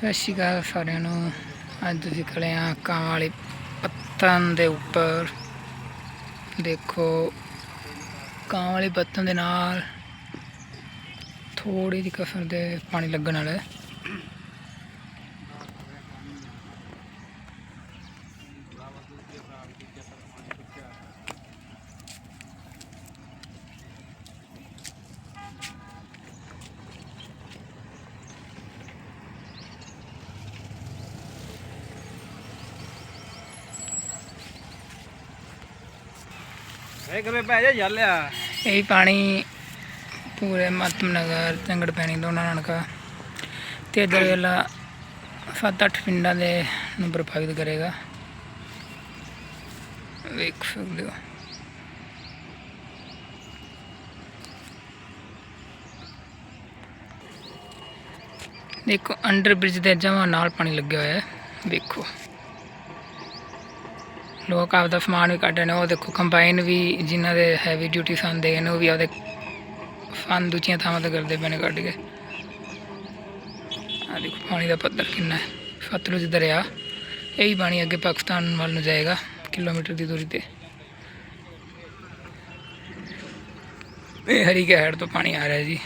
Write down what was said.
ਸਤਿ ਸ਼੍ਰੀ ਅਕਾਲ ਸਾਰਿਆਂ ਨੂੰ। ਅੱਜ ਅਸੀਂ ਖੜੇ ਹਾਂ ਕਾਂ ਵਾਲੇ ਪੱਤਨ ਦੇ ਉੱਪਰ। ਦੇਖੋ ਕਾਂ ਵਾਲੇ ਪੱਤਨ ਦੇ ਨਾਲ ਥੋੜੀ ਜਿਹੀ ਕਸਰ ਦੇ ਪਾਣੀ ਲੱਗਣ ਵਾਲਾ ਹੈ ਇਹ ਕਿਵੇਂ ਇਹ ਪਾਣੀ ਪੂਰੇ ਮਾਤਮ ਨਗਰ ਚੰਗੜ ਪੈਣੀ ਦੋਨਾਂ ਨਾਨਕਾ ਤੇ ਇੱਧਰ ਵੇਲਾ ਸੱਤ ਅੱਠ ਪਿੰਡਾਂ ਦੇ ਨੂੰ ਪ੍ਰਭਾਵਿਤ ਕਰੇਗਾ। ਵੇਖ ਸਕਦੇ ਹੋ। ਦੇਖੋ, ਅੰਡਰ ਬ੍ਰਿਜ ਦੇ ਜਮਾਂ ਨਾਲ ਪਾਣੀ ਲੱਗਿਆ ਹੋਇਆ ਹੈ। ਵੇਖੋ। ਲੋਕ ਆਪਦਾ ਸਮਾਨ ਵੀ ਕੱਢ ਰਹੇ ਨੇ, ਉਹ ਦੇਖੋ ਕੰਬਾਈਨ ਵੀ ਜਿਨ੍ਹਾਂ ਦੇ ਹੈਵੀ ਡਿਊਟੀ ਸੰਦੇ ਨੇ, ਉਹ ਵੀ ਆਪਦੇ ਫਨ ਦੂਜੀਆਂ ਥਾਵਾਂ ਤੇ ਕਰਦੇ ਪਏ ਨੇ ਕੱਢ ਕੇ। ਆ ਦੇਖੋ ਪਾਣੀ ਦਾ ਪੱਧਰ ਕਿੰਨਾ ਹੈ। ਸਤਲੁਜ ਦਰਿਆ, ਇਹ ਹੀ ਪਾਣੀ ਅੱਗੇ ਪਾਕਿਸਤਾਨ ਵੱਲ ਨੂੰ ਜਾਏਗਾ ਕਿਲੋਮੀਟਰ ਦੀ ਦੂਰੀ ਤੇ। ਇਹ ਹਰੀ ਗਹਿੜ ਤੋਂ ਪਾਣੀ ਆ ਰਿਹਾ ਜੀ।